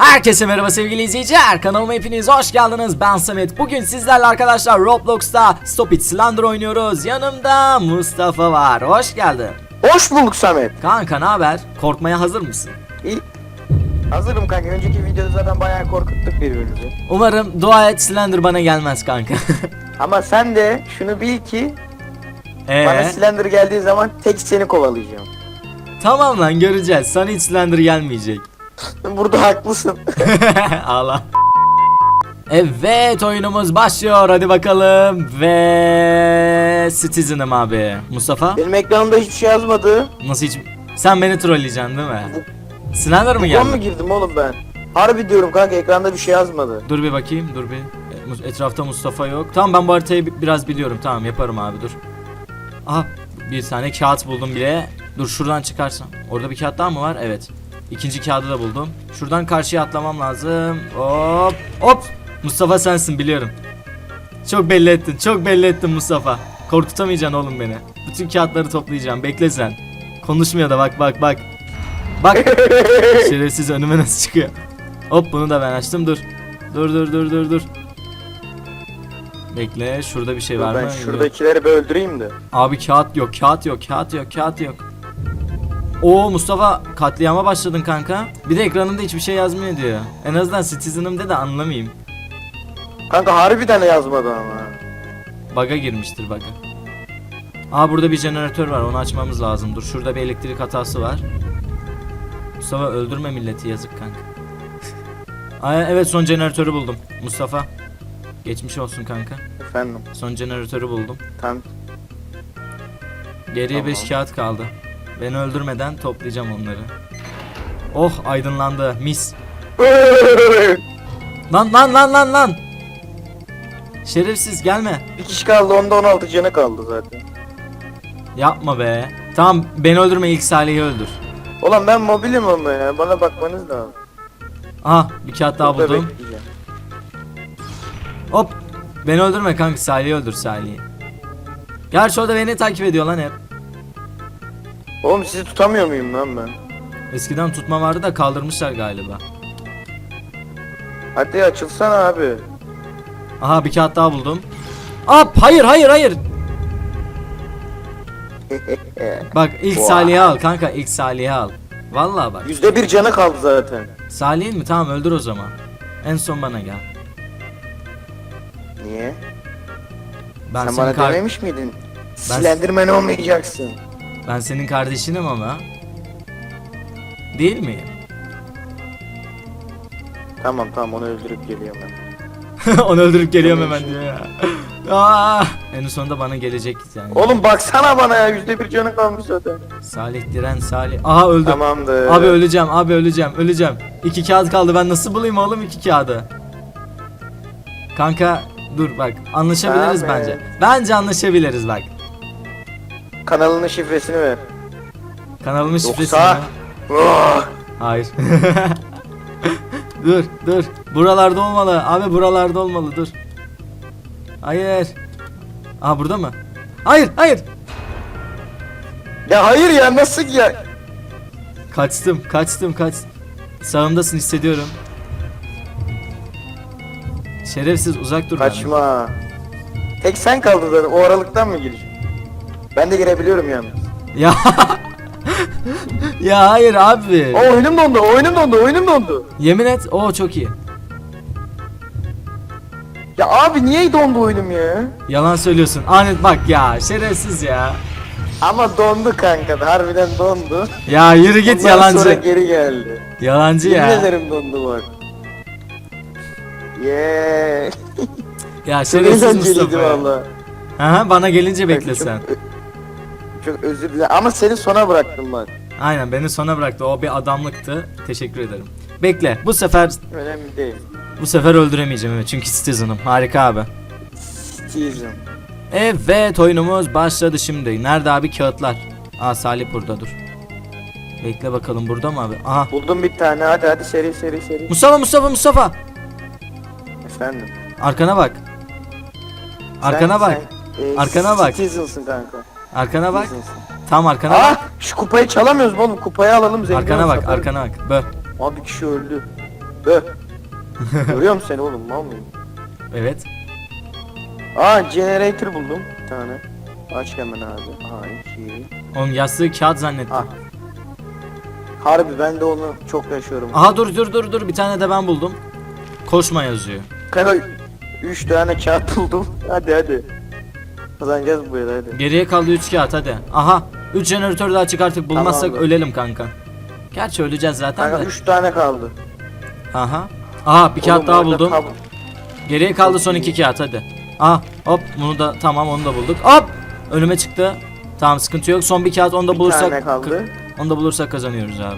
Herkese merhaba sevgili izleyiciler. Kanalıma hepiniz hoş geldiniz. Ben Samet. Bugün sizlerle arkadaşlar Roblox'ta Stop It Slender oynuyoruz. Yanımda Mustafa var. Hoş geldin. Hoş bulduk Samet. Kanka ne haber? Korkmaya hazır mısın? İyi. Hazırım kanka. Önceki videoda zaten bayağı korkuttuk birbirimizi. Umarım dua et Slender bana gelmez kanka. Ama sen de şunu bil ki bana Eee? Slender geldiği zaman tek seni kovalayacağım. tamam lan göreceğiz. Sana hiç Slender gelmeyecek. Burada haklısın. Ağla. Evet oyunumuz başlıyor hadi bakalım ve Citizen'ım abi Mustafa Benim ekranımda hiçbir şey yazmadı. nasıl hiç sen beni trolleyeceksin değil mi? Slender mı Bugün mü geldi? girdim oğlum ben? Harbi diyorum kanka ekranda bir şey yazmadı. Dur bir bakayım dur bir E, Mus- etrafta Mustafa yok Tamam ben bu haritayı bi- biraz biliyorum tamam yaparım abi dur Aha bir tane kağıt buldum bile Dur şuradan çıkarsam Orada bir kağıt daha mı var? Evet İkinci kağıdı da buldum. Şuradan karşıya atlamam lazım. Hop hop. Mustafa sensin biliyorum. Çok belli ettin çok belli ettin Mustafa. Korkutamayacaksın oğlum beni. Bütün kağıtları toplayacağım bekle sen. Konuşmuyor da bak bak bak. Bak. Şerefsiz önüme nasıl çıkıyor? Hop bunu da ben açtım dur. Dur dur dur dur dur. Bekle şurada bir şey var ben mı? Yok. şuradakileri bir öldüreyim de. Abi kağıt yok kağıt yok kağıt yok kağıt yok Oo Mustafa katliama başladın kanka Bir de ekranında hiçbir şey yazmıyor diyor En azından Citizen'ım de de anlamayayım Kanka harbiden yazmadı ama. Bug'a girmiştir bug'a Aa burada bir jeneratör var onu açmamız lazım Dur şurada bir elektrik hatası var Mustafa öldürme milleti yazık kanka Aa, Evet son jeneratörü buldum Mustafa Geçmiş olsun kanka Efendim. Son jeneratörü buldum Tam. Geriye 5 Tamam. kağıt kaldı. Beni öldürmeden toplayacağım onları. Oh aydınlandı mis. Lan lan lan lan lan. Şerefsiz gelme. bir kişi kaldı onda 16 canı kaldı zaten. Yapma be. Tamam beni öldürme ilk Salih'i öldür. Ulan ben mobilim ama ya bana bakmanız lazım. Aha bir kağıt daha Burada buldum. bekleyeceğim. Hop. Beni öldürme kanka Salih'i öldür Salih'i. Gerçi o da beni takip ediyor lan hep. Oğlum sizi tutamıyor muyum lan ben? Eskiden tutma vardı da kaldırmışlar galiba. Hadi açılsana abi. Aha bir kağıt daha buldum. Hop hayır hayır hayır. Bak ilk Vay. Salih'i al kanka ilk Salih'i al. Vallahi bak. Yüzde bir canı kaldı zaten. Salih'in mi? Tamam öldür o zaman. En son bana gel. Niye? Ben Sen bana kar- dememiş miydin? Ben- Silendirmen olmayacaksın. Ben senin kardeşinim ama. Değil mi? Tamam tamam onu öldürüp geliyorum ben. Onu öldürüp geliyorum hemen diyor ya. Aa, en sonunda bana gelecek yani. Oğlum baksana bana ya yüzde bir canı kalmış zaten. Salih diren Salih. Aha öldüm. Tamamdır. Abi öleceğim, abi öleceğim, öleceğim. İki kağıt kaldı. Ben nasıl bulayım oğlum iki kağıdı? Kanka dur bak anlaşabiliriz Tamam. bence. Bence anlaşabiliriz bak. Kanalının şifresini ver. Kanalımın şifresi Yoksa- mi? Oh! Hayır. dur dur. Buralarda olmalı. Abi buralarda olmalı dur. Hayır. Aa burada mı? Hayır hayır. Ya hayır ya nasıl ya? Kaçtım kaçtım kaç. Sağımdasın hissediyorum. Şerefsiz uzak dur benden. Kaçma. Tek sen kaldın zaten. O aralıktan mı gireceksin? Ben de girebiliyorum yalnız. Ya. ya hayır abi. O oyunum dondu, oyunum dondu, oyunum dondu. Yemin et. O çok iyi. Ya abi niye dondu oyunum ya? Yalan söylüyorsun. Anet bak ya. Şerefsiz ya. Ama dondu kanka, harbiden dondu. Ya yürü git Ondan yalancı. sonra geri geldi. Yalancı Yemin ya. ederim dondu bak. Yeah. Ya Çok şerefsiz eğlenceliydi Mustafa. ya. valla. Aha bana gelince bekle sen. Çok özür dilerim ama seni sona bıraktım bak. Aynen beni sona bıraktı. O bir adamlıktı. Teşekkür ederim. Bekle. Bu sefer Önemli değil. bu sefer öldüremeyeceğim evet. Çünkü Citizen'ım. Harika abi. Teasem. Evet oyunumuz başladı şimdi. Nerede abi kağıtlar? Aa Salih burada dur. Bekle bakalım burada mı abi? Aha. Buldum bir tane hadi hadi seri seri seri. Mustafa Mustafa Mustafa. Efendim. Arkana bak. Arkana Sen- bak. sen, e, Arkana bak. Citizens'ın kanka. Arkana bak. Tam arkana Aa bak. şu kupayı çalamıyoruz mu oğlum? Kupayı alalım zengin Arkana bak, oğlum. arkana bak. Bö. Abi bir kişi öldü. Bö. Görüyorum seni oğlum mal mıyım? Evet. Aa generator buldum bir tane. Aç hemen abi. Aa iki. Oğlum yastığı kağıt zannettim. Ah. Harbi ben de onu çok yaşıyorum. Aha dur dur dur dur bir tane de ben buldum. Koşma yazıyor. Kanka 3 tane kağıt buldum. Hadi hadi. Kazanacağız bu yıl hadi. Geriye kaldı 3 kağıt hadi. Aha 3 jeneratör daha çıkarttık bulmazsak Tamamdır. ölelim kanka. Gerçi öleceğiz zaten Kanka de. 3 tane kaldı. Aha. Aha bir kağıt Oğlum daha orada buldum. kab- Geriye kaldı son iki kağıt hadi. Ah hop bunu da tamam onu da bulduk. Hop önüme çıktı. Tamam sıkıntı yok. Son bir kağıt onu da bulursak tane kaldı. onu da bulursak kazanıyoruz abi.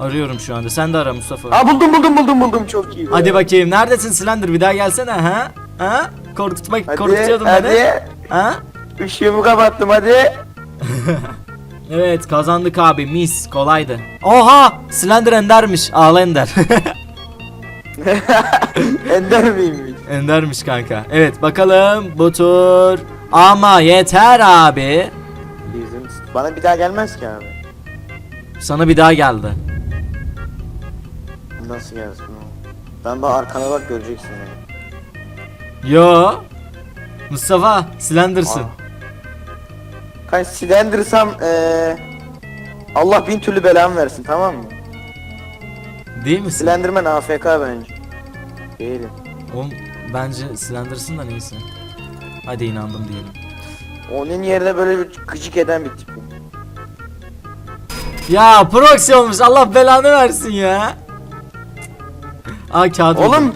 Arıyorum şu anda. Sen de ara Mustafa. Aa buldum buldum buldum buldum çok iyi. be. Hadi bakayım. Neredesin Slender? Bir daha gelsene ha? Ha? Korkutmak Hadi korkutuyordun beni. hadi. Ha? Işığımı kapattım hadi. Evet kazandık abi. Mis kolaydı. Oha! Slender Ender'miş. Ağla Ender. Ender miymiş? Ender'miş kanka. Evet bakalım bu tur. Ama yeter abi. Bizim bana bir daha gelmez ki abi. Sana bir daha geldi. Nasıl gelsin o? Ben bak arkana bak göreceksin beni. Yo. Mustafa Slender'sın. Aa. Kanka silendirsam eee Allah bin türlü belamı versin tamam mı? Değil misin? Silendirmen AFK bence. Değilim. Oğlum bence Slender'sın da neyse. Hadi inandım diyelim. Onun yerine böyle bir gıcık eden bir tipim. Ya proxy olmuş Allah belanı versin ya. Aa kağıt. Oğlum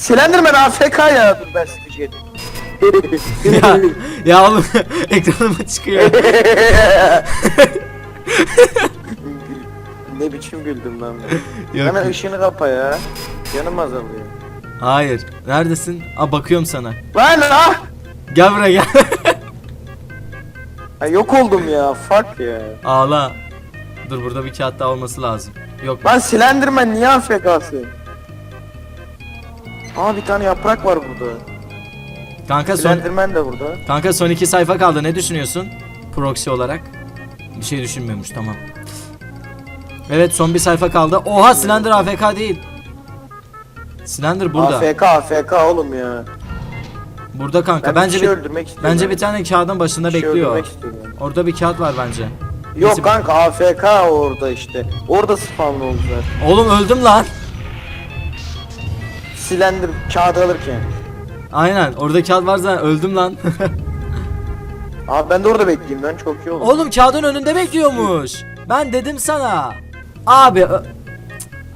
Silendirmen AFK ya. Dur ben edeyim. ya, ya oğlum ekranıma çıkıyor. ne biçim güldüm lan ben. Yok. Hemen ışığını kapa ya. Canım azalıyor. Hayır. Neredesin? Aa bakıyorum sana. Lan ah! Gel buraya gel. Ha, yok oldum ya. Fuck ya. Ağla. Dur burada bir kağıt daha olması lazım. Yok. Lan Silendirmen niye AFK'sın? Aa bir tane yaprak var burada. Kanka son Silendirmen de burada. Kanka son iki sayfa kaldı. Ne düşünüyorsun? Proxy olarak. Bir şey düşünmüyormuş tamam. Evet son bir sayfa kaldı. Oha Slender AFK değil. Slender burada. AFK AFK oğlum ya. Burada kanka. Ben bence bir şey bir, öldürmek istiyorum. bence bir tane kağıdın başında Bir şey bekliyor. öldürmek istiyorum. Orada bir kağıt var bence. Yok Neyse- kanka AFK orada işte. Orada spawn oldular. Oğlum öldüm lan. Silendir kağıdı alırken. Aynen orada kağıt var zaten öldüm lan. Abi ben de orada bekleyeyim lan çok iyi olur. Oğlum kağıdın önünde bekliyormuş. Ben dedim sana. Abi ö-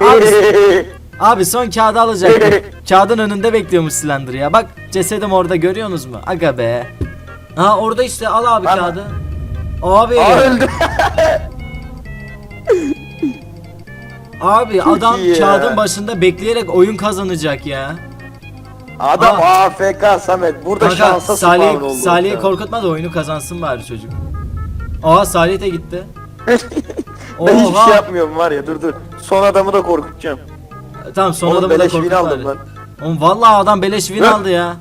Abi, abi son kağıdı alacaktım. Kağıdın önünde bekliyormuş Slender ya. Bak cesedim orada görüyorsunuz mu? Aga be. Ha orada işte al abi Lan- kağıdı. Abi. Aa öldü. Abi Çok adam iyi ya. kağıdın başında bekleyerek oyun kazanacak ya. Adam Aa. AFK Samet. Burada Kanka şansa spawn Salih, oldu. Salih'i korkutma da oyunu kazansın bari çocuk. Aa Salih de gitti. ben hiçbir Oha. şey yapmıyorum var ya dur dur. Son adamı da korkutacağım. Tamam son Oğlum adamı da beleş win korkut aldım bari. Oğlum vallahi adam beleş win aldı ya.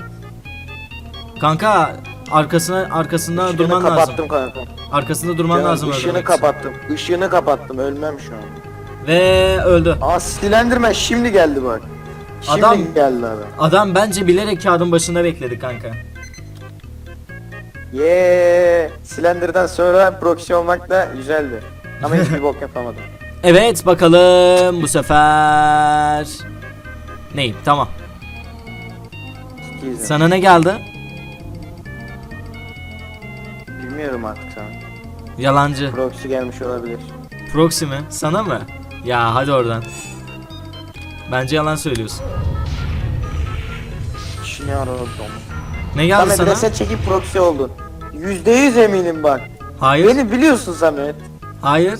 Kanka arkasına arkasında Işığını durman lazım. kapattım kanka. Arkasında durman lazım Işığını öldürmek için. kapattım. Işığını kapattım. Ölmem şu an. Ve öldü. Aa Silendirmen şimdi geldi bak. Şimdi Adam- geldi adam. Adam bence bilerek kağıdın başında bekledi kanka. Yeee. Slender'dan sonra proxy olmak da güzeldi. Ama hiçbir bok yapamadım. Evet bakalım bu sefer. Neyim tamam. Teaser. Sana ne geldi? Bilmiyorum artık sana. Yalancı. Proxy gelmiş olabilir. Proxy mi? Sana mı? Ya hadi oradan. Bence yalan söylüyorsun. İşini aradım. Ne geldi Samet sana? reset çekip proxy oldun. Yüzde yüz eminim bak. Hayır. Beni biliyorsun Samet. Hayır.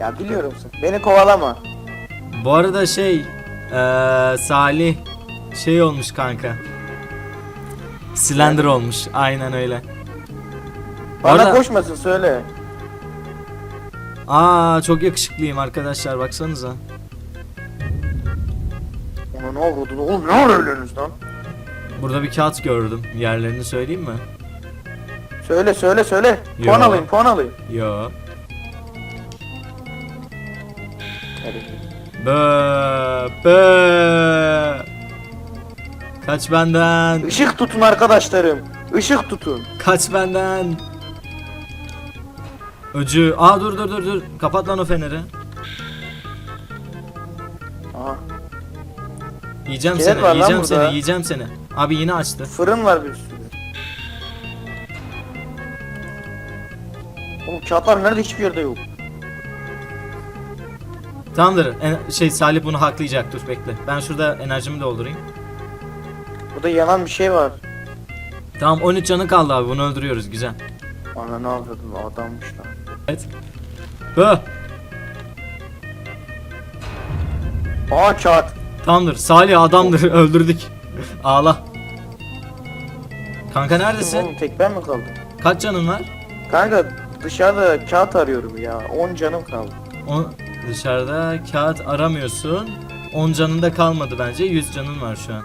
Ya biliyorum sen. Beni kovalama. Bu arada şey eee Salih şey olmuş kanka. Slender olmuş. Aynen öyle. Bana arada- koşmasın söyle. Aa çok yakışıklıyım arkadaşlar baksanıza. Ona ne vurdun oğlum ne öyleniz lan? Burada bir kağıt gördüm. Yerlerini söyleyeyim mi? Söyle söyle söyle. Puan Yo. alayım puan alayım. Yo. Bö, bö. Kaç benden. Işık tutun arkadaşlarım. Işık tutun. Kaç benden. Öcü. Aa dur dur dur dur. Kapat lan o feneri. Aha. Yiyeceğim Kilit seni. var lan Yiyeceğim burada. seni. Yiyeceğim seni. Abi yine açtı. Fırın var bir sürü. Oğlum kağıtlar nerede hiçbir yerde yok. Tamamdır. En- şey Salih bunu haklayacak. Dur bekle. Ben şurada enerjimi doldurayım. Burada yanan bir şey var. Tamam 13 canı kaldı abi. Bunu öldürüyoruz. Güzel. Ana ne yapıyordun adammış lan. Evet. Bö. Aa kağıt. Tamamdır. Salih adamdır. Öldürdük. Ağla. Kanka neredesin? Oğlum tek ben mi kaldım? Kaç canın var? Kanka dışarıda kağıt arıyorum ya. 10 canım kaldı. O dışarıda kağıt aramıyorsun. 10 canın da kalmadı bence. 100 canın var şu an.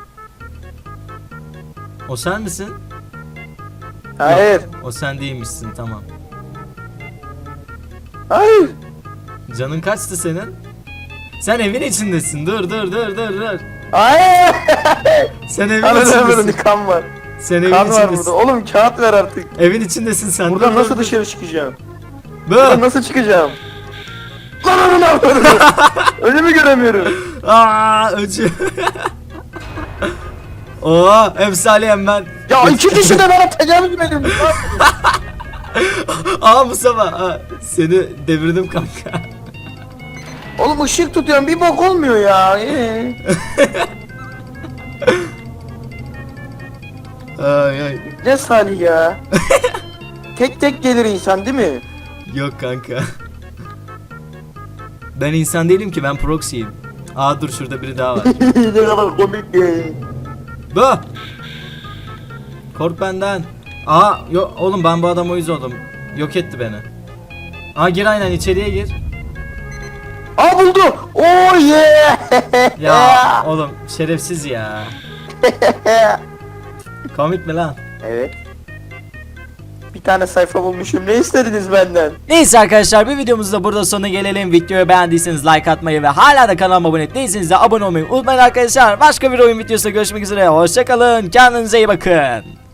O sen misin? Hayır. O sen değilmişsin tamam. Hayır. Canın kaçtı senin? Sen evin içindesin. Dur dur dur dur dur. Hayır. Sen evin Ananı içindesin. kan var. Sen evin Kan var içindesin. burada. Oğlum kağıt ver artık. Evin içindesin sen. Buradan Dur, nasıl dur, dur. dışarı çıkacağım? Bö! Buradan nasıl çıkacağım? Lan ne yapıyorum? Önümü göremiyorum. Aa öcü. Oo efsaleyim ben. Ya iki kişi de bana tecavüz mü ediyor? Aa Mustafa. Aa, seni devirdim kanka. Oğlum ışık tutuyorum bir bok olmuyor ya. Ee. Ay ay. Ne Salih ya? tek tek gelir insan değil mi? Yok kanka. Ben insan değilim ki ben proxy'yim. Aa dur şurada biri daha var. ne kadar komik ya. Bu. Kork benden. Aa yok oğlum ben bu adama uyuz oldum. Yok etti beni. Aa gir aynen içeriye gir. Aa buldu. Oh yeah. Ya oğlum şerefsiz ya. Komik mi lan? evet. Tane sayfa bulmuşum. Ne istediniz benden? Neyse arkadaşlar bir videomuzda da burada sonuna gelelim. Videoyu beğendiyseniz like atmayı ve hala da kanalıma abone değilseniz de abone olmayı unutmayın arkadaşlar. Başka bir oyun videosunda görüşmek üzere. Hoşçakalın. Kendinize iyi bakın.